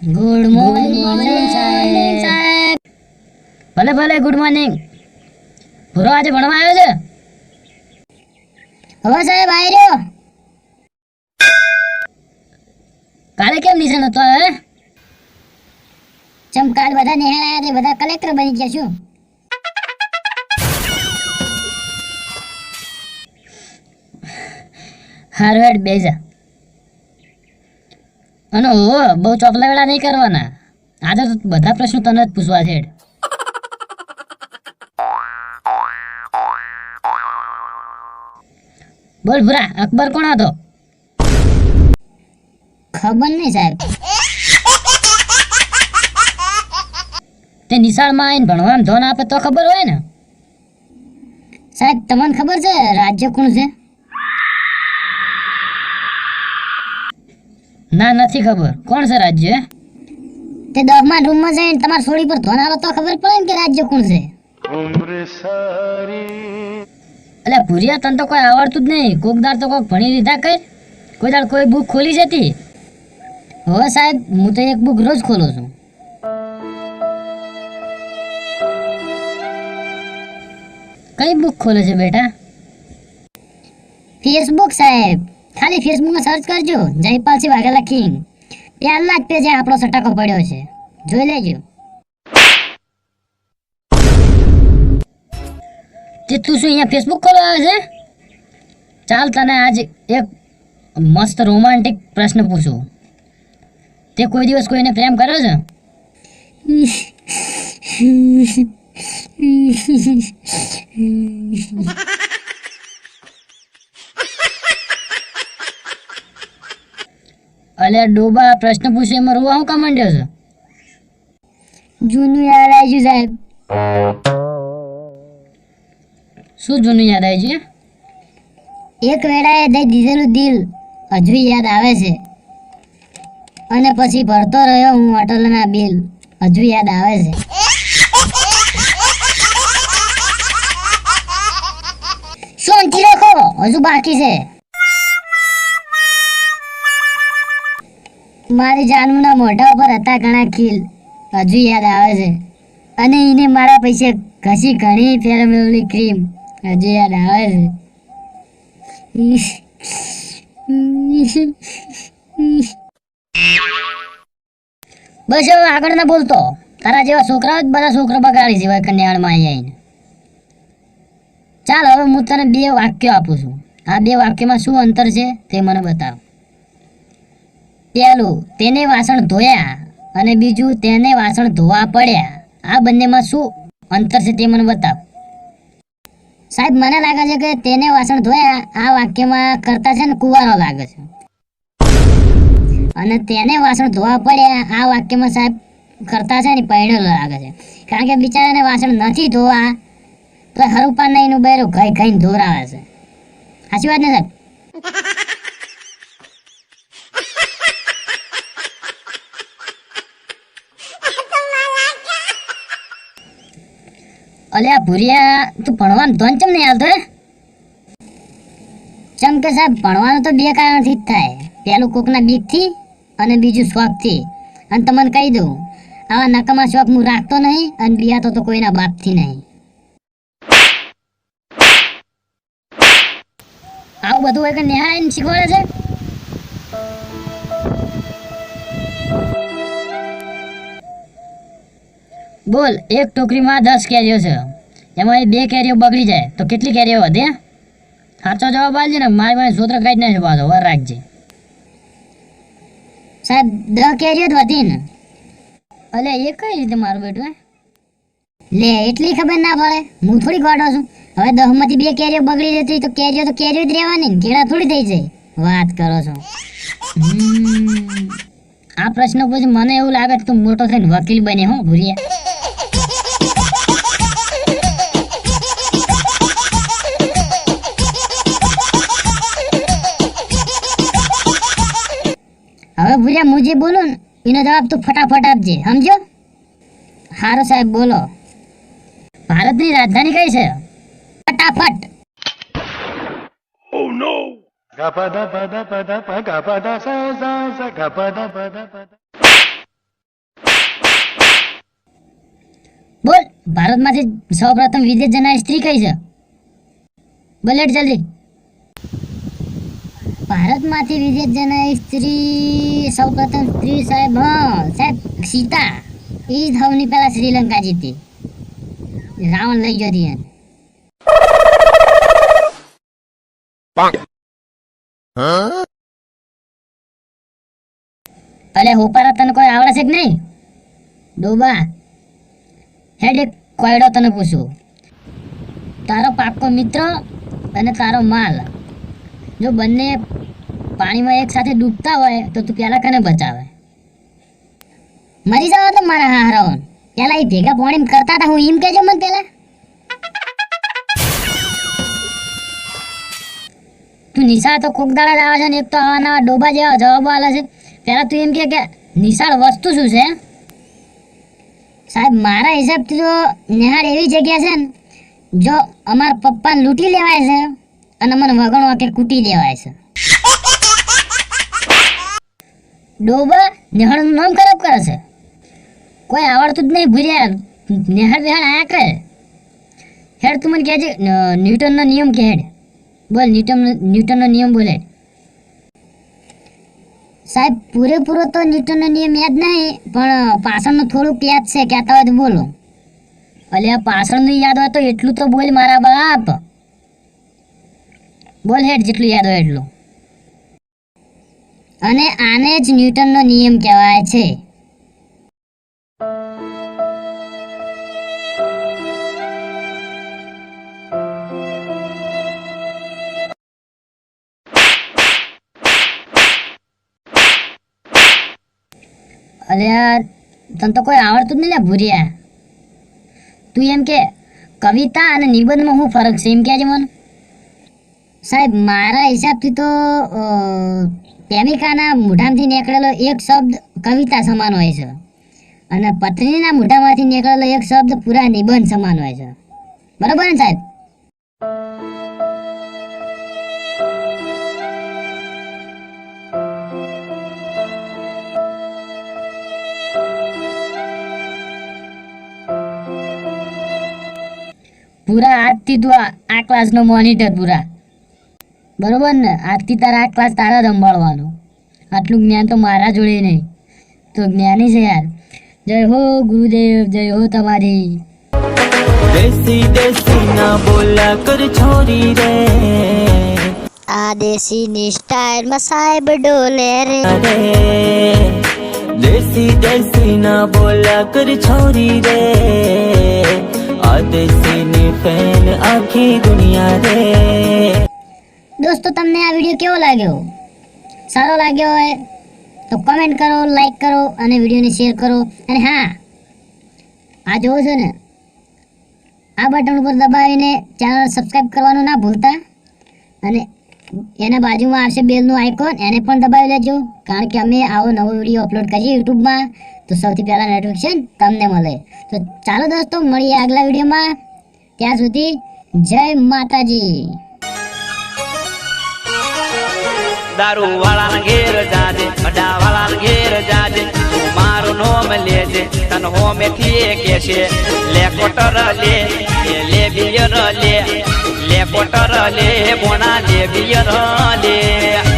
Good morning સાહેબ ભલે ભલે ગુડ મોર્નિંગ ભૂરો આજે ભણવા આવ્યો છે? હવે સાહેબ આવી રહ્યો. કાલે કેમ નિશાન હતો હે ચમ કાલ બધા નિહાળ આવ્યા છે બધા કલેક્ટર બની ગયા શું હારવેડ બેજા અને ઓ બહુ ચોપલા વેળા નહીં કરવાના. આજે તો બધા પ્રશ્નો તને જ પૂછવા છે. બોલ ભૂરા, અકબર કોણ હતો? ખબર નહીં સાહેબ. તે નિશાળમાં આવીને ભણવાનું ધોન આપે તો ખબર હોય ને? સાહેબ, તમને ખબર છે રાજ્ય કોણ છે? ના નથી ખબર. કોણ છે રાજ્ય? તે દહમાં રૂમમાં જઈને તમારા સોડી પર ધોન આવે તો ખબર પડે ને કે રાજ્ય કોણ છે. અલે ભુરિયા તને તો કોઈ આવડતું જ નહીં. કોક દાડ તો કોક ભણી લીધા કઈ? કોઈ દાડ કોઈ બુક ખોલી જતી હવે સાહેબ હું તો એક બુક રોજ ખોલું છું. કઈ બુક ખોલે છે બેટા? ફેસબુક સાહેબ. ખાલી ફેસબુકમાં સર્ચ કરજો જયપાલસિંહ વાઘેલા કિંગ. પહેલા જ પેજે આપણો સટાકો પડ્યો છે. જોઈ લેજો. તે તું શું અહીંયા ફેસબુક ખોલવા છે? ચાલ તને આજ એક મસ્ત રોમાન્ટિક પ્રશ્ન પૂછું. તે કોઈ દિવસ કોઈને પ્રેમ કર્યો છે? અલે ડોબા પ્રશ્ન પૂછે એમાં રોવા હું કામ માંડ્યો છો? જૂનું યાદ આવી સાહેબ. શું જૂનું યાદ આવી ગયું? એક વેળાએ દઈ દીધેલું દિલ હજુ યાદ આવે છે. અને પછી ભરતો રહ્યો હું અટલના બિલ હજુ યાદ આવે છે. શાંતિ રાખો? હજુ બાકી છે. મારી જાનુના મોઢા ઉપર હતા ઘણા ખીલ. હજુ યાદ આવે છે. અને એને મારા પૈસે ઘસી ઘણી ફેરમેલની ક્રીમ હજુ યાદ આવે છે. બસ હવે આગળ ના બોલતો. તારા જેવા છોકરાઓ જ બધા છોકરા બગાડી છે કન્યાળમાં અહીં આવીને. ચાલ હવે હું તને બે વાક્યો આપું છું. આ બે વાક્યમાં શું અંતર છે તે મને બતાવ. પહેલું તેને વાસણ ધોયા અને બીજું, તેને વાસણ ધોવા પડ્યા. આ બંનેમાં શું અંતર છે તે મને બતાવ. સાહેબ, મને લાગે છે કે તેને વાસણ ધોયા આ વાક્યમાં કરતા છે ને કુવારો લાગે છે. અને તેને વાસણ ધોવા પડ્યા આ વાક્યમાં સાહેબ કરતા છે ને પૈણેલો લાગે છે. કારણ કે બિચારાને વાસણ નથી ધોવા તો હરુપા નહીં બહેરું ઘઈ ઘઈને ધોરાવે છે. સાચી વાત ને સાહેબ? અલ્યા ભૂરિયા, તું ભણવાનું ધોન ચમ નહીં આવતો ચમ કે સાહેબ, ભણવાનું તો બે કારણથી જ થાય. પહેલું કોકના બીકથી અને બીજું શોખથી અને તમને કહી દઉં, આવા નકામા શોખ હું રાખતો નહીં અને બિયાતો તો કોઈના બાપથી નહીં. આવું બધું હોય કે નેહા એને શીખવાડે છે? બોલ, એક ટોકરીમાં દસ કેરીઓ છે. એમાં બે કેરીઓ બગડી જાય. તો કેટલી કેરીઓ વધે? સાચો જવાબ આપજે ને, મારી પાસે સૂત્ર કઈ જ નથી પાછો, વર રાખજે. સાહેબ દસ કેરીઓ જ વધી ને. અલે, એ કઈ રીતે મારું બેટું લે, એટલી ખબર ના પડે. હું થોડી ગાડો છું. હવે દસમાંથી બે કેરીઓ બગડી જતી તો કેરીઓ તો કેરીઓ જ રહેવાની કેળા થોડી થઈ જાય. વાત કરો છો. આ પ્રશ્ન પછી મને એવું લાગે કે તું મોટો થઈને વકીલ બને, હો, ભૂરિયા. એટલે હું જે એનો જવાબ તું ફટાફટ આપજે સમજો? હારો સાહેબ બોલો. ભારતની રાજધાની કઈ છે? ફટાફટ. Oh, બોલ ભારતમાંથી સૌ પ્રથમ વિદેશ જનાર સ્ત્રી કઈ છે? બલેટ જલ્દી. ભારતમાંથી વિદેશ જનારી સ્ત્રી સૌપ્રથમ સ્ત્રી સાહેબ સાહેબ સીતા. એ જ સૌની પહેલા શ્રીલંકા જીતી. રાવણ લઈ ગયો હતી. અલે હોપારા તને કોઈ આવડે છે કે નહીં? ડોબા. હેડ એક કોયડો તને પૂછું. તારો પાક્કો મિત્ર અને તારો માલ. જો બંને પાણીમાં એક સાથે ડૂબતા હોય, તો તું પેલા કને બચાવે. મરી જાવ તો મારા હારો પેલા એ ભેગા પાણી કરતા હતા, હું એમ કેજો મને પેલા. તું નિશાળ તો કોક દાડા આવે છે ને, એક તો આવા નવા ડોબા જેવા જવાબો આલે છે. પેલા તું એમ કે, નિશાળ વસ્તુ શું છે? સાહેબ, મારા હિસાબથી તો નિહાળ એવી જગ્યા છે ને, જો અમારા પપ્પાને લૂંટી લેવાય છે. અને મને વગણવા કે કૂટી દેવાય છે. ડોબા નિહાળનું નામ ખરાબ કરે છે. કોઈ આવડતું જ નહીં, ભૂર્યા નિહાળ બિહાળ આયા કરે. હેડ તું મને કહેજે ન્યૂટનનો નિયમ કે હેડ. બોલ, ન્યૂટન, ન્યૂટનનો નિયમ બોલે. સાહેબ, પૂરેપૂરો તો ન્યૂટનનો નિયમ યાદ નહીં, પણ પાછળનું થોડુંક યાદ છે કહેતા હોય તો બોલો. આ પાછળનું યાદ હોય તો એટલું તો બોલ મારા બાપ. બોલ હેડ જેટલું યાદ હોય એટલું. અને આને જ ન્યૂટનનો નિયમ કહેવાય છે. અરે આ તને તો કોઈ આવડતું જ નહીં લે ભૂરિયા. તું એમ કે, કવિતા અને નિબંધમાં શું ફરક છે, એમ કહેજે મને. સાહેબ, મારા હિસાબથી તો પ્રેમિકાના મોઢામાંથી નીકળેલો એક શબ્દ કવિતા સમાન હોય છે. અને પત્નીના મોઢામાંથી નીકળેલો એક શબ્દ પૂરા નિબંધ સમાન હોય છે. બરોબર ને સાહેબ? પૂરા આજથી તું આ આ ક્લાસનો મોનિટર પૂરા. બરોબર ને? આજથી તારા આ ક્લાસ તારા સંભાળવાનો. આટલું જ્ઞાન તો મારા જોડે નહીં. તો જ્ઞાની છે યાર. જય હો ગુરુદેવ જય હો તમારી. દેશી દેશી ના બોલા કર છોરી રે. આ દેશીની સ્ટાઇલમાં સાહેબ ડોલે રે. દેશી દેશી દેસી ના બોલા કર છોરી રે. આ દેશી ની ફેન આખી દુનિયા રે. દોસ્તો, તમને આ વીડિયો કેવો લાગ્યો? સારો લાગ્યો હોય તો કમેન્ટ કરો લાઈક કરો અને વિડીયોને શેર કરો. અને હા, આ જોવો છો ને, આ બટન ઉપર દબાવીને ચેનલ સબસ્ક્રાઈબ કરવાનું ના ભૂલતા. અને એના બાજુમાં આવશે બેલનું આઇકોન એને પણ દબાવી લેજો. કારણ કે અમે આવો નવો વીડિયો અપલોડ કરીએ યુટ્યુબમાં, તો સૌથી પહેલાં નોટિફિકેશન તમને મળે. તો ચાલો દોસ્તો, મળીએ આગલા વિડીયોમાં. ત્યાં સુધી જય માતાજી. દારૂ વાળા ઘેર જાજે, અડા વાળા ઘેર જાજે મારું નોમ લેજે, તન હોમે થી છે, લે કોટર લે લે બિયર લે લે કોટર લે બોણા લે બિયર લે.